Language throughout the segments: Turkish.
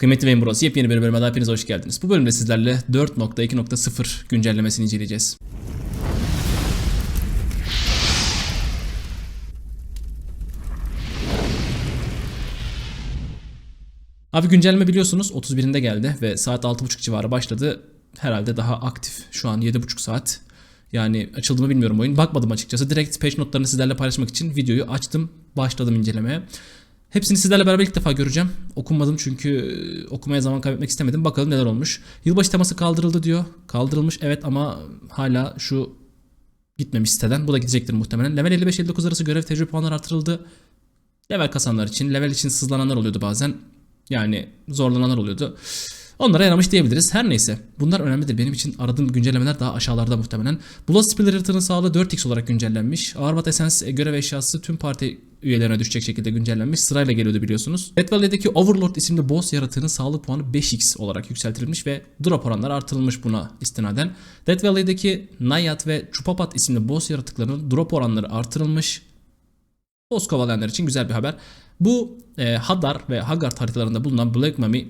Kıymetli Beyin Bros yepyeni bir bölüme daha hepiniz hoş geldiniz. Bu bölümde sizlerle 4.2.0 güncellemesini inceleyeceğiz. Abi güncelleme biliyorsunuz 31'inde geldi ve saat 6.30 civarı başladı. Herhalde daha aktif. Şu an 7.5 saat. Yani açıldı mı bilmiyorum oyun. Bakmadım açıkçası. Direkt patch notlarını sizlerle paylaşmak için videoyu açtım. Başladım incelemeye. Hepsini sizlerle beraber ilk defa göreceğim. Okunmadım çünkü e, okumaya zaman kaybetmek istemedim. Bakalım neler olmuş. Yılbaşı teması kaldırıldı diyor. Kaldırılmış evet ama hala şu gitmemiş siteden. Bu da gidecektir muhtemelen. Level 55-59 arası görev tecrübe puanları artırıldı. Level kasanlar için, level için sızlananlar oluyordu bazen. Yani zorlananlar oluyordu. Onlara yaramış diyebiliriz. Her neyse. Bunlar önemlidir. Benim için aradığım güncellemeler daha aşağılarda muhtemelen. Blood Spiller Haritanın sağlığı 4x olarak güncellenmiş. Ağırbat Essence görev eşyası tüm parti üyelerine düşecek şekilde güncellenmiş. Sırayla geliyordu biliyorsunuz. Red Valley'deki Overlord isimli boss yaratığının sağlık puanı 5x olarak yükseltilmiş ve drop oranları artırılmış buna istinaden. Dead Valley'deki Nayat ve Chupapat isimli boss yaratıklarının drop oranları artırılmış. Boss kovalayanlar için güzel bir haber. Bu e, Hadar ve Haggard haritalarında bulunan Black Mummy,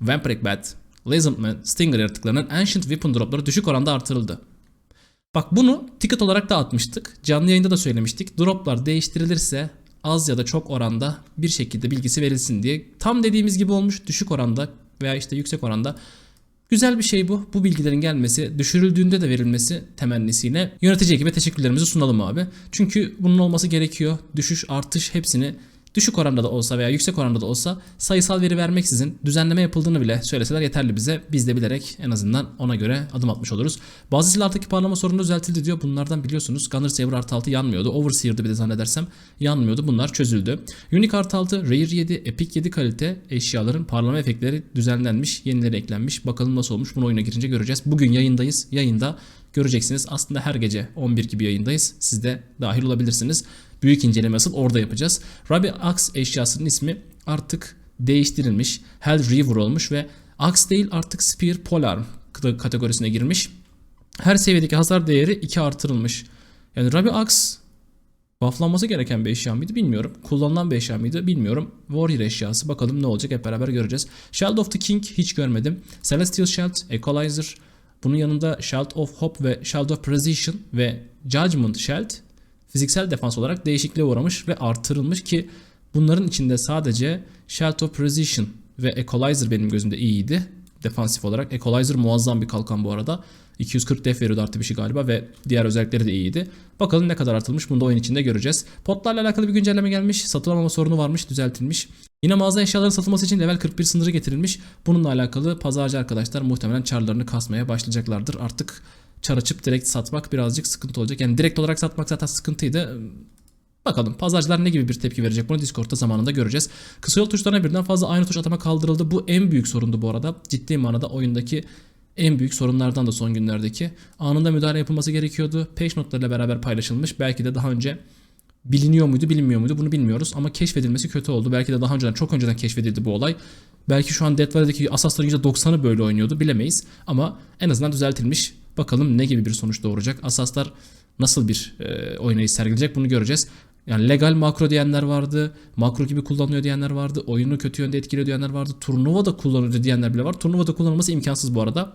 Vampiric Bat, Lizardman, Stinger yaratıklarının Ancient Weapon dropları düşük oranda artırıldı. Bak bunu ticket olarak da atmıştık. Canlı yayında da söylemiştik. Droplar değiştirilirse az ya da çok oranda bir şekilde bilgisi verilsin diye. Tam dediğimiz gibi olmuş düşük oranda veya işte yüksek oranda Güzel bir şey bu. Bu bilgilerin gelmesi, düşürüldüğünde de verilmesi temennisiyle yönetici ekibe teşekkürlerimizi sunalım abi. Çünkü bunun olması gerekiyor. Düşüş, artış hepsini düşük oranda da olsa veya yüksek oranda da olsa sayısal veri vermeksizin düzenleme yapıldığını bile söyleseler yeterli bize. Biz de bilerek en azından ona göre adım atmış oluruz. Bazı silahlardaki parlama sorunu düzeltildi diyor. Bunlardan biliyorsunuz Gunner Saber artı 6 yanmıyordu. Overseer'dı bir de zannedersem yanmıyordu. Bunlar çözüldü. Unique artı 6, Rare 7, Epic 7 kalite eşyaların parlama efektleri düzenlenmiş. Yenileri eklenmiş. Bakalım nasıl olmuş. Bunu oyuna girince göreceğiz. Bugün yayındayız. Yayında göreceksiniz. Aslında her gece 11 gibi yayındayız. Siz de dahil olabilirsiniz. Büyük inceleme asıl orada yapacağız. Ruby Axe eşyasının ismi artık değiştirilmiş. Hell Reaver olmuş ve Axe değil artık Spear Polar kategorisine girmiş. Her seviyedeki hasar değeri 2 artırılmış. Yani Ruby Axe bufflanması gereken bir eşya mıydı bilmiyorum. Kullanılan bir eşya mıydı bilmiyorum. Warrior eşyası bakalım ne olacak hep beraber göreceğiz. Shield of the King hiç görmedim. Celestial Shield, Equalizer, bunun yanında Shield of Hope ve Shield of Precision ve Judgment Shield fiziksel defans olarak değişikliğe uğramış ve artırılmış ki bunların içinde sadece Shield of Precision ve Equalizer benim gözümde iyiydi. Defansif olarak. Equalizer muazzam bir kalkan bu arada. 240 def veriyordu artı bir şey galiba ve diğer özellikleri de iyiydi. Bakalım ne kadar artılmış bunu da oyun içinde göreceğiz. Potlarla alakalı bir güncelleme gelmiş. Satılamama sorunu varmış düzeltilmiş. Yine mağaza eşyaların satılması için level 41 sınırı getirilmiş. Bununla alakalı pazarcı arkadaşlar muhtemelen çarlarını kasmaya başlayacaklardır. Artık çar açıp direkt satmak birazcık sıkıntı olacak. Yani direkt olarak satmak zaten sıkıntıydı. Bakalım pazarcılar ne gibi bir tepki verecek bunu Discord'da zamanında göreceğiz. Kısa yol tuşlarına birden fazla aynı tuş atama kaldırıldı. Bu en büyük sorundu bu arada. Ciddi manada oyundaki en büyük sorunlardan da son günlerdeki. Anında müdahale yapılması gerekiyordu. Page notlarıyla beraber paylaşılmış. Belki de daha önce biliniyor muydu bilinmiyor muydu bunu bilmiyoruz. Ama keşfedilmesi kötü oldu. Belki de daha önceden çok önceden keşfedildi bu olay. Belki şu an Dead Valley'deki asasların %90'ı böyle oynuyordu bilemeyiz. Ama en azından düzeltilmiş. Bakalım ne gibi bir sonuç doğuracak. Asaslar nasıl bir e, oynayış sergileyecek bunu göreceğiz. Yani legal makro diyenler vardı. Makro gibi kullanılıyor diyenler vardı. Oyunu kötü yönde etkiliyor diyenler vardı. Turnuva da kullanılıyor diyenler bile var. Turnuva da kullanılması imkansız bu arada.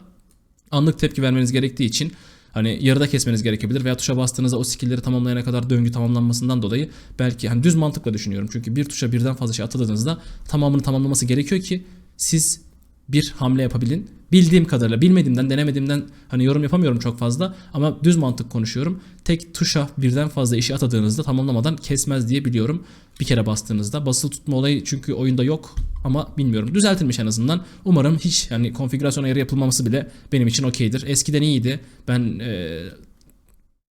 Anlık tepki vermeniz gerektiği için hani yarıda kesmeniz gerekebilir veya tuşa bastığınızda o skill'leri tamamlayana kadar döngü tamamlanmasından dolayı belki hani düz mantıkla düşünüyorum. Çünkü bir tuşa birden fazla şey atadığınızda tamamını tamamlaması gerekiyor ki siz bir hamle yapabilin. Bildiğim kadarıyla bilmediğimden denemediğimden hani yorum yapamıyorum çok fazla ama düz mantık konuşuyorum. Tek tuşa birden fazla işi atadığınızda tamamlamadan kesmez diye biliyorum. Bir kere bastığınızda basılı tutma olayı çünkü oyunda yok ama bilmiyorum. Düzeltilmiş en azından. Umarım hiç yani konfigürasyon ayarı yapılmaması bile benim için okeydir. Eskiden iyiydi. Ben e,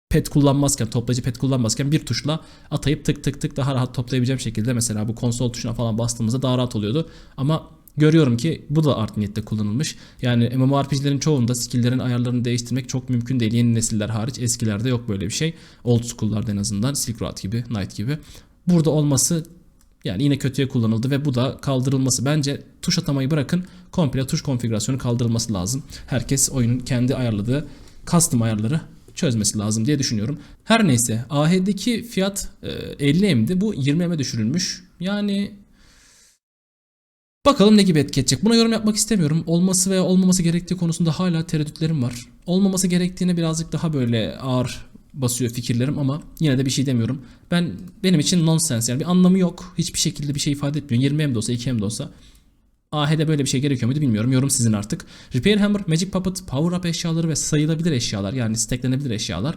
pet kullanmazken, toplayıcı pet kullanmazken bir tuşla atayıp tık tık tık daha rahat toplayabileceğim şekilde mesela bu konsol tuşuna falan bastığımızda daha rahat oluyordu. Ama Görüyorum ki bu da art niyette kullanılmış. Yani MMORPG'lerin çoğunda skill'lerin ayarlarını değiştirmek çok mümkün değil. Yeni nesiller hariç eskilerde yok böyle bir şey. Old school'larda en azından Silk Road gibi, Knight gibi. Burada olması yani yine kötüye kullanıldı ve bu da kaldırılması. Bence tuş atamayı bırakın komple tuş konfigürasyonu kaldırılması lazım. Herkes oyunun kendi ayarladığı custom ayarları çözmesi lazım diye düşünüyorum. Her neyse AH'deki fiyat 50 M'di. Bu 20 M'e düşürülmüş. Yani Bakalım ne gibi etki edecek. Buna yorum yapmak istemiyorum. Olması veya olmaması gerektiği konusunda hala tereddütlerim var. Olmaması gerektiğine birazcık daha böyle ağır basıyor fikirlerim ama yine de bir şey demiyorum. Ben benim için nonsense yani bir anlamı yok. Hiçbir şekilde bir şey ifade etmiyor. 20 hem de olsa 2 hem de olsa. AH'de böyle bir şey gerekiyor muydu bilmiyorum. Yorum sizin artık. Repair Hammer, Magic Puppet, Power Up eşyaları ve sayılabilir eşyalar yani stacklenebilir eşyalar.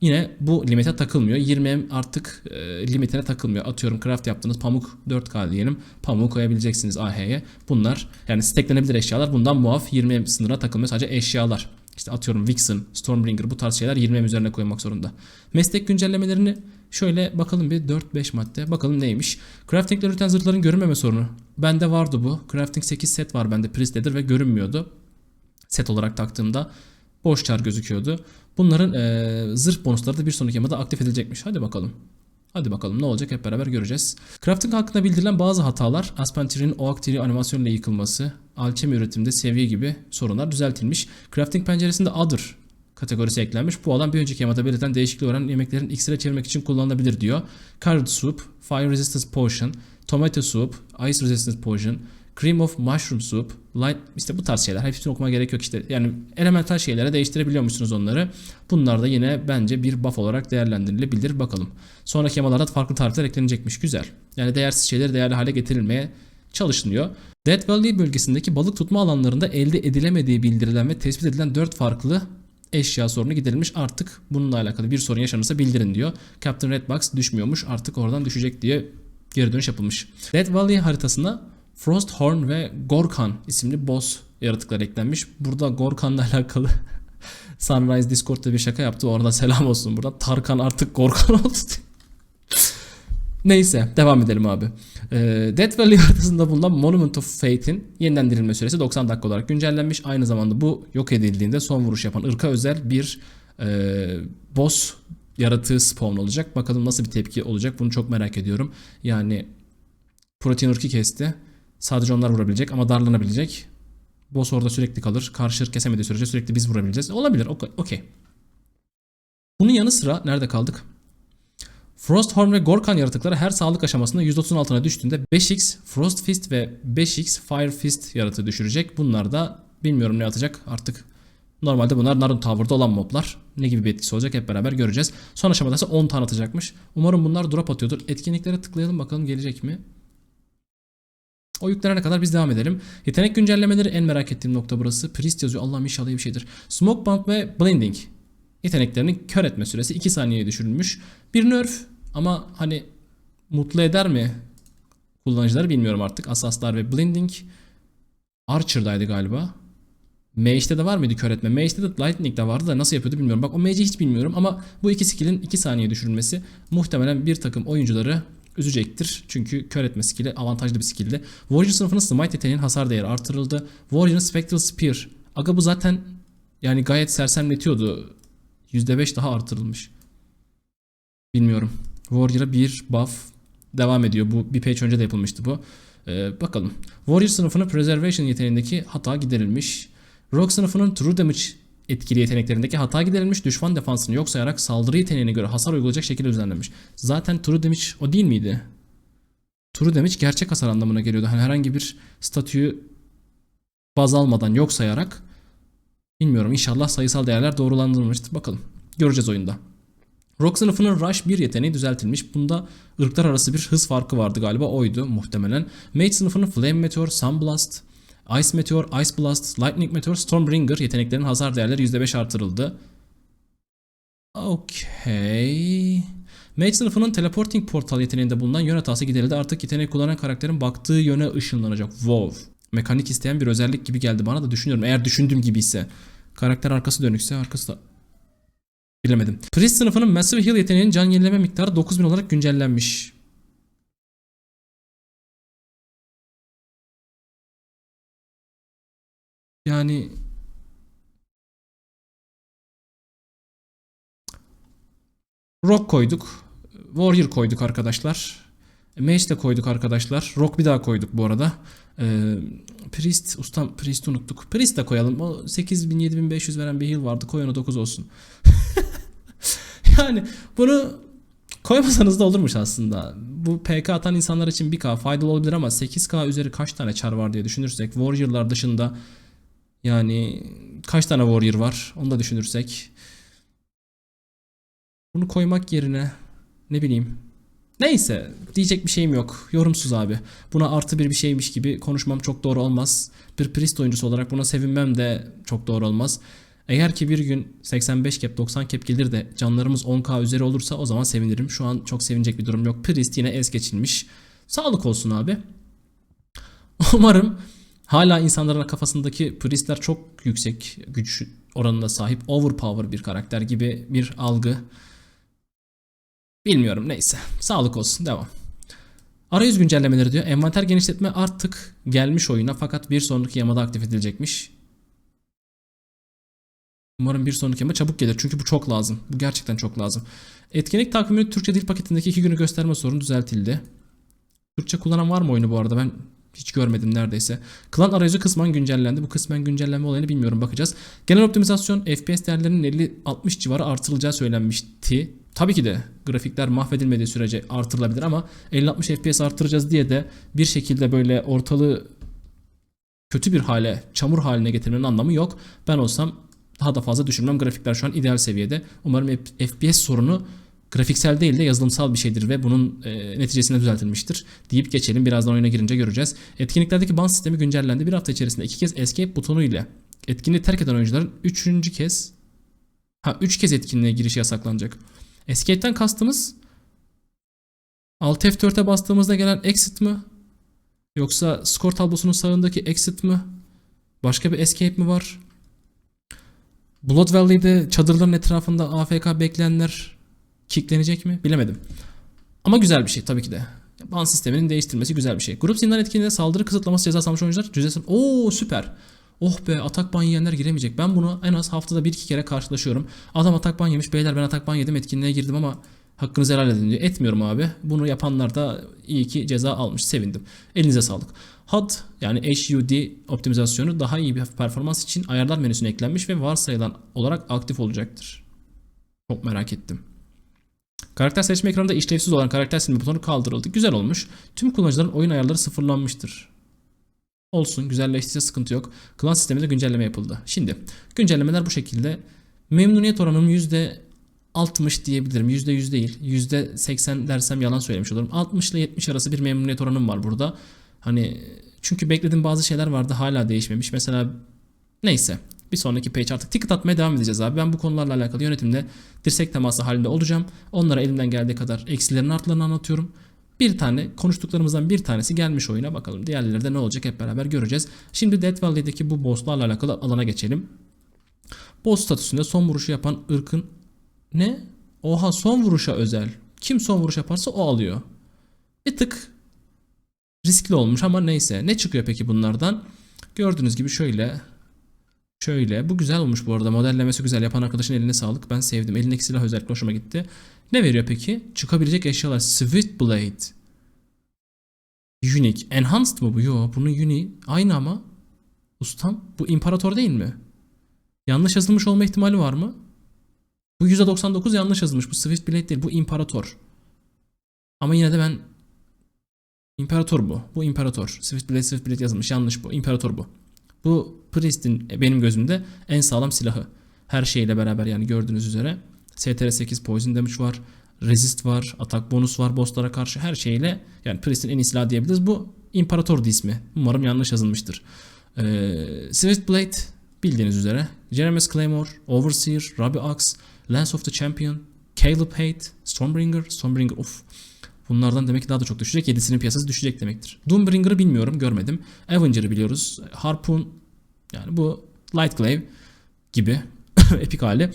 Yine bu limite takılmıyor. 20M artık e, limitine takılmıyor. Atıyorum craft yaptığınız pamuk 4K diyelim. Pamuğu koyabileceksiniz AH'ye. Bunlar yani stacklenebilir eşyalar bundan muaf 20M sınırına takılmıyor. Sadece eşyalar. İşte atıyorum Vixen, Stormbringer bu tarz şeyler 20M üzerine koymak zorunda. Meslek güncellemelerini şöyle bakalım bir 4-5 madde. Bakalım neymiş. Crafting'le üreten zırhların görünmeme sorunu. Bende vardı bu. Crafting 8 set var bende Priest Leather ve görünmüyordu. Set olarak taktığımda boş çar gözüküyordu. Bunların eee, zırh bonusları da bir sonraki yamada aktif edilecekmiş. Hadi bakalım. Hadi bakalım ne olacak hep beraber göreceğiz. Crafting hakkında bildirilen bazı hatalar, Aspentir'in Oak Tree animasyonuyla yıkılması, alchemy üretimde seviye gibi sorunlar düzeltilmiş. Crafting penceresinde Other kategorisi eklenmiş. Bu alan bir önceki yamada belirten değişikliği oran yemeklerin iksire çevirmek için kullanılabilir diyor. Curd Soup, Fire Resistance Potion, Tomato Soup, Ice Resistance Potion, Cream of Mushroom Soup, Light işte bu tarz şeyler. Hepsini okumaya gerek yok işte. Yani elemental şeylere değiştirebiliyormuşsunuz onları. Bunlar da yine bence bir buff olarak değerlendirilebilir bakalım. Sonraki yamalarda farklı tarifler eklenecekmiş. Güzel. Yani değersiz şeyleri değerli hale getirilmeye çalışılıyor. Death Valley bölgesindeki balık tutma alanlarında elde edilemediği bildirilen ve tespit edilen 4 farklı eşya sorunu giderilmiş. Artık bununla alakalı bir sorun yaşanırsa bildirin diyor. Captain Redbox düşmüyormuş. Artık oradan düşecek diye geri dönüş yapılmış. Death Valley haritasına Frosthorn ve Gorkan isimli boss yaratıklar eklenmiş. Burada Gorkan'la alakalı Sunrise Discord'da bir şaka yaptı. Orada selam olsun buradan. Tarkan artık Gorkan oldu. Neyse devam edelim abi. Ee, Death Valley haritasında bulunan Monument of Fate'in yeniden dirilme süresi 90 dakika olarak güncellenmiş. Aynı zamanda bu yok edildiğinde son vuruş yapan ırka özel bir e, boss yaratığı spawn olacak. Bakalım nasıl bir tepki olacak bunu çok merak ediyorum. Yani protein ırkı kesti. Sadece onlar vurabilecek ama darlanabilecek. Boss orada sürekli kalır. Karşı kesemediği sürece sürekli biz vurabileceğiz. Olabilir. ok- Okey. Bunun yanı sıra nerede kaldık? Frosthorn ve Gorkan yaratıkları her sağlık aşamasında %30'un altına düştüğünde 5x Frost Fist ve 5x Fire Fist yaratığı düşürecek. Bunlar da bilmiyorum ne atacak artık. Normalde bunlar Narun Tower'da olan moblar. Ne gibi bir etkisi olacak hep beraber göreceğiz. Son aşamada ise 10 tane atacakmış. Umarım bunlar drop atıyordur. Etkinliklere tıklayalım bakalım gelecek mi? O yüklenene kadar biz devam edelim. Yetenek güncellemeleri en merak ettiğim nokta burası. Priest yazıyor. Allah'ım inşallah iyi bir şeydir. Smoke Bomb ve Blinding yeteneklerinin kör etme süresi 2 saniyeye düşürülmüş. Bir nerf ama hani mutlu eder mi kullanıcıları bilmiyorum artık. Asaslar ve Blinding Archer'daydı galiba. Mage'de de var mıydı kör etme? Mage'de de Lightning'de vardı da nasıl yapıyordu bilmiyorum. Bak o Mage'i hiç bilmiyorum ama bu iki skill'in 2 saniye düşürülmesi muhtemelen bir takım oyuncuları üzecektir. Çünkü kör etme skill'i avantajlı bir skill'di. Warrior sınıfının Smite yeteneğinin hasar değeri artırıldı. Warrior'ın Spectral Spear. Aga bu zaten yani gayet sersemletiyordu. %5 daha artırılmış. Bilmiyorum. Warrior'a bir buff devam ediyor. Bu bir page önce de yapılmıştı bu. Ee, bakalım. Warrior sınıfının Preservation yeteneğindeki hata giderilmiş. Rogue sınıfının True Damage etkili yeteneklerindeki hata giderilmiş. Düşman defansını yok sayarak saldırı yeteneğine göre hasar uygulayacak şekilde düzenlenmiş. Zaten True Damage o değil miydi? True Damage gerçek hasar anlamına geliyordu. Hani herhangi bir statüyü baz almadan yok sayarak bilmiyorum inşallah sayısal değerler doğrulandırılmıştır. Bakalım. Göreceğiz oyunda. Rock sınıfının Rush 1 yeteneği düzeltilmiş. Bunda ırklar arası bir hız farkı vardı galiba oydu muhtemelen. Mage sınıfının Flame Meteor, Sunblast, Ice Meteor, Ice Blast, Lightning Meteor, Stormbringer yeteneklerinin hasar değerleri %5 artırıldı. Okey. Mage sınıfının Teleporting Portal yeteneğinde bulunan yön hatası giderildi. Artık yeteneği kullanan karakterin baktığı yöne ışınlanacak. Wow. Mekanik isteyen bir özellik gibi geldi bana da düşünüyorum. Eğer düşündüğüm gibi ise. Karakter arkası dönükse arkası da Bilemedim. Priest sınıfının Massive Heal yeteneğinin can yenileme miktarı 9000 olarak güncellenmiş. Yani Rock koyduk. Warrior koyduk arkadaşlar. Mage de koyduk arkadaşlar. Rock bir daha koyduk bu arada. Ee, Priest, ustam Priest unuttuk. Priest de koyalım. O 8000 7500 veren bir heal vardı. Koy ona 9 olsun. yani bunu Koymasanız da olurmuş aslında. Bu PK atan insanlar için 1K faydalı olabilir ama 8K üzeri kaç tane çar var diye düşünürsek Warrior'lar dışında yani kaç tane Warrior var onu da düşünürsek bunu koymak yerine ne bileyim Neyse diyecek bir şeyim yok. Yorumsuz abi. Buna artı bir bir şeymiş gibi konuşmam çok doğru olmaz. Bir Priest oyuncusu olarak buna sevinmem de çok doğru olmaz. Eğer ki bir gün 85 cap 90 cap gelir de canlarımız 10k üzeri olursa o zaman sevinirim. Şu an çok sevinecek bir durum yok. Priest yine es geçilmiş. Sağlık olsun abi. Umarım hala insanların kafasındaki Priestler çok yüksek güç oranına sahip overpower bir karakter gibi bir algı Bilmiyorum neyse. Sağlık olsun devam. Arayüz güncellemeleri diyor. Envanter genişletme artık gelmiş oyuna fakat bir sonraki yamada aktif edilecekmiş. Umarım bir sonraki yama çabuk gelir çünkü bu çok lazım. Bu gerçekten çok lazım. Etkinlik takvimi Türkçe dil paketindeki iki günü gösterme sorunu düzeltildi. Türkçe kullanan var mı oyunu bu arada ben hiç görmedim neredeyse. Klan arayüzü kısmen güncellendi. Bu kısmen güncellenme olayını bilmiyorum bakacağız. Genel optimizasyon FPS değerlerinin 50-60 civarı artırılacağı söylenmişti. Tabii ki de grafikler mahvedilmediği sürece artırılabilir ama 50-60 FPS artıracağız diye de bir şekilde böyle ortalığı kötü bir hale, çamur haline getirmenin anlamı yok. Ben olsam daha da fazla düşürmem. Grafikler şu an ideal seviyede. Umarım FPS sorunu grafiksel değil de yazılımsal bir şeydir ve bunun e, neticesinde düzeltilmiştir deyip geçelim. Birazdan oyuna girince göreceğiz. Etkinliklerdeki ban sistemi güncellendi. Bir hafta içerisinde iki kez escape butonu ile etkinliği terk eden oyuncuların üçüncü kez ha üç kez etkinliğe giriş yasaklanacak. Escape'den kastımız Alt F4'e bastığımızda gelen exit mi? Yoksa skor tablosunun sağındaki exit mi? Başka bir escape mi var? Blood Valley'de çadırların etrafında AFK bekleyenler kicklenecek mi? Bilemedim. Ama güzel bir şey tabii ki de. Ban sisteminin değiştirilmesi güzel bir şey. Grup zindan etkinliğinde saldırı kısıtlaması cezası almış oyuncular cüzesi... Oo süper. Oh be atak ban yiyenler giremeyecek. Ben bunu en az haftada bir iki kere karşılaşıyorum. Adam atak ban yemiş. Beyler ben atak ban yedim etkinliğe girdim ama hakkınızı helal edin diyor. Etmiyorum abi. Bunu yapanlar da iyi ki ceza almış. Sevindim. Elinize sağlık. HUD yani HUD optimizasyonu daha iyi bir performans için ayarlar menüsüne eklenmiş ve varsayılan olarak aktif olacaktır. Çok merak ettim. Karakter seçme ekranında işlevsiz olan karakter silme butonu kaldırıldı. Güzel olmuş. Tüm kullanıcıların oyun ayarları sıfırlanmıştır. Olsun güzelleştiyse sıkıntı yok. Klan sisteminde güncelleme yapıldı. Şimdi güncellemeler bu şekilde. Memnuniyet oranım %60 diyebilirim. %100 değil. %80 dersem yalan söylemiş olurum. 60 ile 70 arası bir memnuniyet oranım var burada. Hani çünkü beklediğim bazı şeyler vardı hala değişmemiş. Mesela neyse bir sonraki page artık ticket atmaya devam edeceğiz abi. Ben bu konularla alakalı yönetimde dirsek teması halinde olacağım. Onlara elimden geldiği kadar eksilerin artlarını anlatıyorum. Bir tane konuştuklarımızdan bir tanesi gelmiş oyuna bakalım. Diğerleri de ne olacak hep beraber göreceğiz. Şimdi Death Valley'deki bu bosslarla alakalı alana geçelim. Boss statüsünde son vuruşu yapan ırkın ne? Oha son vuruşa özel. Kim son vuruş yaparsa o alıyor. Bir tık riskli olmuş ama neyse. Ne çıkıyor peki bunlardan? Gördüğünüz gibi şöyle Şöyle. Bu güzel olmuş bu arada. Modellemesi güzel. Yapan arkadaşın eline sağlık. Ben sevdim. Elindeki silah özellikle hoşuma gitti. Ne veriyor peki? Çıkabilecek eşyalar. Swift Blade. Unique. Enhanced mı bu? Yo. Bunun unique. Aynı ama. Ustam. Bu imparator değil mi? Yanlış yazılmış olma ihtimali var mı? Bu %99 yanlış yazılmış. Bu Swift Blade değil. Bu imparator. Ama yine de ben İmparator bu. Bu imparator. Swift Blade, Swift Blade yazılmış. Yanlış bu. İmparator bu. Bu Priest'in benim gözümde en sağlam silahı. Her şeyle beraber yani gördüğünüz üzere. STR 8 Poison Damage var. Resist var. Atak bonus var bosslara karşı. Her şeyle yani Priest'in en iyi silahı diyebiliriz. Bu İmparator ismi. Umarım yanlış yazılmıştır. Ee, Swift Blade bildiğiniz üzere. Jeremy's Claymore, Overseer, Ruby Axe, Lance of the Champion, Caleb Hate, Stormbringer, Stormbringer of Bunlardan demek ki daha da çok düşecek. 7'sinin piyasası düşecek demektir. Doombringer'ı bilmiyorum, görmedim. Avenger'ı biliyoruz. Harpoon yani bu Lightglaive gibi epik hali.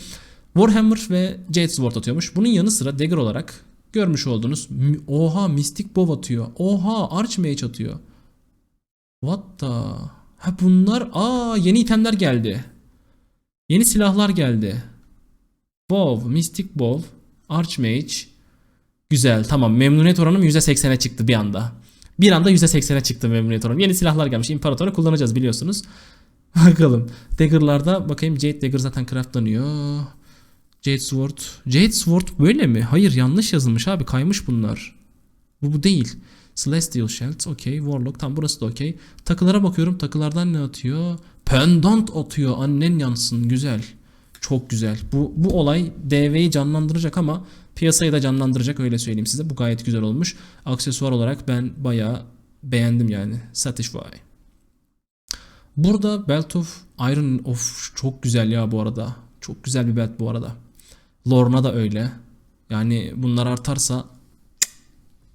Warhammer ve Jade Sword atıyormuş. Bunun yanı sıra Dagger olarak görmüş olduğunuz oha Mystic Bow atıyor. Oha Archmage atıyor. What the? Ha bunlar aa yeni itemler geldi. Yeni silahlar geldi. Bow, Mystic Bow, Archmage. Güzel tamam memnuniyet oranım %80'e çıktı bir anda. Bir anda %80'e çıktı memnuniyet oranım. Yeni silahlar gelmiş. İmparator'u kullanacağız biliyorsunuz. Bakalım. Dagger'larda bakayım Jade Dagger zaten craftlanıyor. Jade Sword. Jade Sword böyle mi? Hayır yanlış yazılmış abi. Kaymış bunlar. Bu bu değil. Celestial Shells okey. Warlock tam burası da okey. Takılara bakıyorum. Takılardan ne atıyor? Pendant atıyor. Annen yansın. Güzel. Çok güzel. Bu, bu olay DV'yi canlandıracak ama piyasayı da canlandıracak öyle söyleyeyim size. Bu gayet güzel olmuş. Aksesuar olarak ben bayağı beğendim yani. Satisfy. Burada Belt of Iron of çok güzel ya bu arada. Çok güzel bir belt bu arada. Lorna da öyle. Yani bunlar artarsa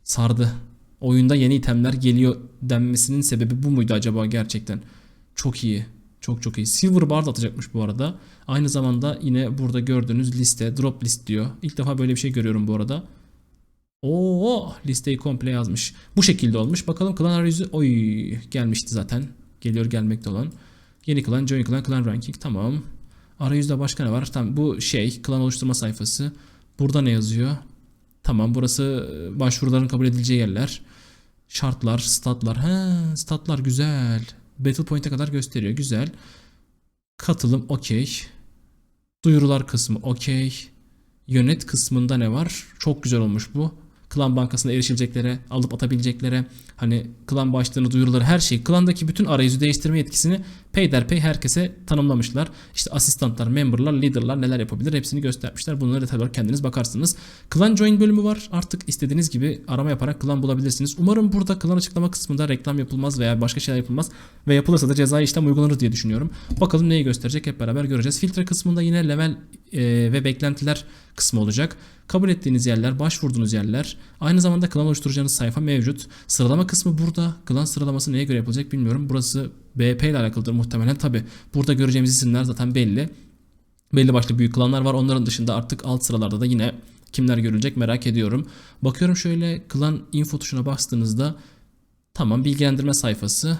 sardı. Oyunda yeni itemler geliyor denmesinin sebebi bu muydu acaba gerçekten? Çok iyi. Çok çok iyi. Silver Bar da atacakmış bu arada. Aynı zamanda yine burada gördüğünüz liste drop list diyor. İlk defa böyle bir şey görüyorum bu arada. Oo listeyi komple yazmış. Bu şekilde olmuş. Bakalım klan arayüzü oy gelmişti zaten. Geliyor gelmekte olan. Yeni klan, join klan, klan ranking tamam. Arayüzde başka ne var? Tamam bu şey klan oluşturma sayfası. Burada ne yazıyor? Tamam burası başvuruların kabul edileceği yerler. Şartlar, statlar. He, statlar güzel. Battle Point'e kadar gösteriyor. Güzel. Katılım okey. Duyurular kısmı okey. Yönet kısmında ne var? Çok güzel olmuş bu. Klan bankasına erişileceklere, alıp atabileceklere, hani klan başlığını duyuruları her şey. Klandaki bütün arayüzü değiştirme yetkisini peyderpey herkese tanımlamışlar. İşte asistantlar, memberlar, leaderlar neler yapabilir hepsini göstermişler. Bunları detaylı olarak kendiniz bakarsınız. Klan join bölümü var. Artık istediğiniz gibi arama yaparak klan bulabilirsiniz. Umarım burada klan açıklama kısmında reklam yapılmaz veya başka şeyler yapılmaz. Ve yapılırsa da cezai işlem uygulanır diye düşünüyorum. Bakalım neyi gösterecek hep beraber göreceğiz. Filtre kısmında yine level ve beklentiler kısmı olacak. Kabul ettiğiniz yerler, başvurduğunuz yerler. Aynı zamanda klan oluşturacağınız sayfa mevcut. Sıralama kısmı burada. Klan sıralaması neye göre yapılacak bilmiyorum. Burası BP ile alakalıdır muhtemelen. Tabi burada göreceğimiz isimler zaten belli. Belli başlı büyük klanlar var. Onların dışında artık alt sıralarda da yine kimler görülecek merak ediyorum. Bakıyorum şöyle klan info tuşuna bastığınızda tamam bilgilendirme sayfası.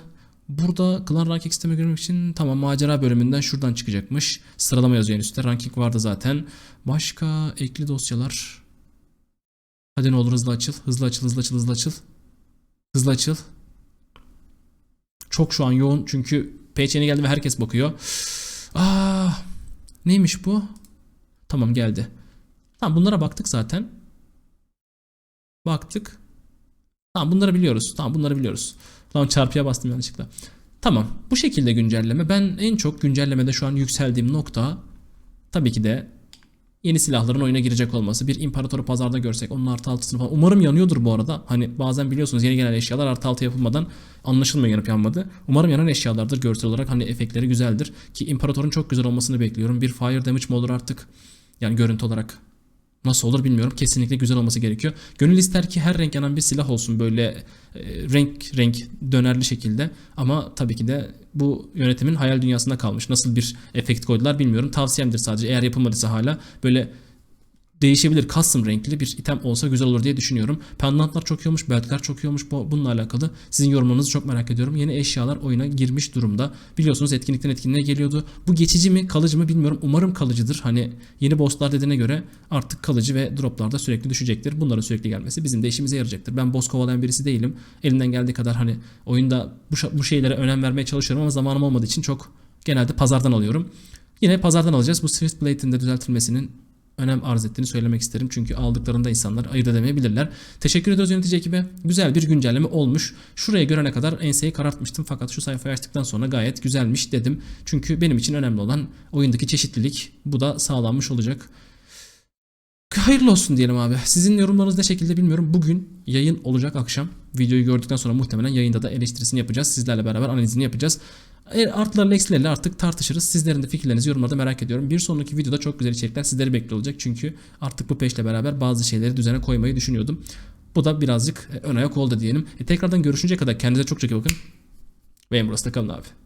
Burada klan ranking sistemi görmek için tamam macera bölümünden şuradan çıkacakmış. Sıralama yazıyor en üstte. Ranking vardı zaten. Başka ekli dosyalar. Hadi ne olur hızlı açıl. Hızlı açıl, hızlı açıl, hızlı açıl. Hızlı açıl. Çok şu an yoğun çünkü yeni geldi ve herkes bakıyor. Aa, neymiş bu? Tamam geldi. Tamam bunlara baktık zaten. Baktık. Tamam bunları biliyoruz. Tamam bunları biliyoruz. Tamam çarpıya bastım yanlışlıkla. Tamam bu şekilde güncelleme. Ben en çok güncellemede şu an yükseldiğim nokta tabii ki de yeni silahların oyuna girecek olması. Bir imparatoru pazarda görsek onun artı altısını falan. Umarım yanıyordur bu arada. Hani bazen biliyorsunuz yeni gelen eşyalar artı altı yapılmadan anlaşılmıyor yanıp yanmadı. Umarım yanan eşyalardır görsel olarak hani efektleri güzeldir. Ki imparatorun çok güzel olmasını bekliyorum. Bir fire damage mi olur artık? Yani görüntü olarak Nasıl olur bilmiyorum. Kesinlikle güzel olması gerekiyor. Gönül ister ki her renk yanan bir silah olsun böyle e, renk renk dönerli şekilde. Ama tabii ki de bu yönetimin hayal dünyasında kalmış. Nasıl bir efekt koydular bilmiyorum. Tavsiyemdir sadece eğer yapılmadıysa hala böyle değişebilir custom renkli bir item olsa güzel olur diye düşünüyorum. Pendantlar çok iyi olmuş, beltler çok iyi olmuş. Bu- Bununla alakalı sizin yorumlarınızı çok merak ediyorum. Yeni eşyalar oyuna girmiş durumda. Biliyorsunuz etkinlikten etkinliğe geliyordu. Bu geçici mi, kalıcı mı bilmiyorum. Umarım kalıcıdır. Hani yeni bosslar dediğine göre artık kalıcı ve droplarda sürekli düşecektir. Bunların sürekli gelmesi bizim de işimize yarayacaktır. Ben boss kovalayan birisi değilim. Elimden geldiği kadar hani oyunda bu, bu şeylere önem vermeye çalışıyorum ama zamanım olmadığı için çok genelde pazardan alıyorum. Yine pazardan alacağız. Bu Swift Blade'in de düzeltilmesinin önem arz ettiğini söylemek isterim. Çünkü aldıklarında insanlar ayırt edemeyebilirler. Teşekkür ediyoruz yönetici ekibe. Güzel bir güncelleme olmuş. Şuraya görene kadar enseyi karartmıştım fakat şu sayfayı açtıktan sonra gayet güzelmiş dedim. Çünkü benim için önemli olan oyundaki çeşitlilik. Bu da sağlanmış olacak. Hayırlı olsun diyelim abi. Sizin yorumlarınız ne şekilde bilmiyorum. Bugün yayın olacak akşam. Videoyu gördükten sonra muhtemelen yayında da eleştirisini yapacağız. Sizlerle beraber analizini yapacağız. Artılarla eksilerle artık tartışırız. Sizlerin de fikirlerinizi yorumlarda merak ediyorum. Bir sonraki videoda çok güzel içerikler sizleri bekliyor olacak. Çünkü artık bu peşle beraber bazı şeyleri düzene koymayı düşünüyordum. Bu da birazcık e, ön ayak oldu diyelim. E, tekrardan görüşünceye kadar kendinize çok çok iyi bakın. Ve burası da kalın abi.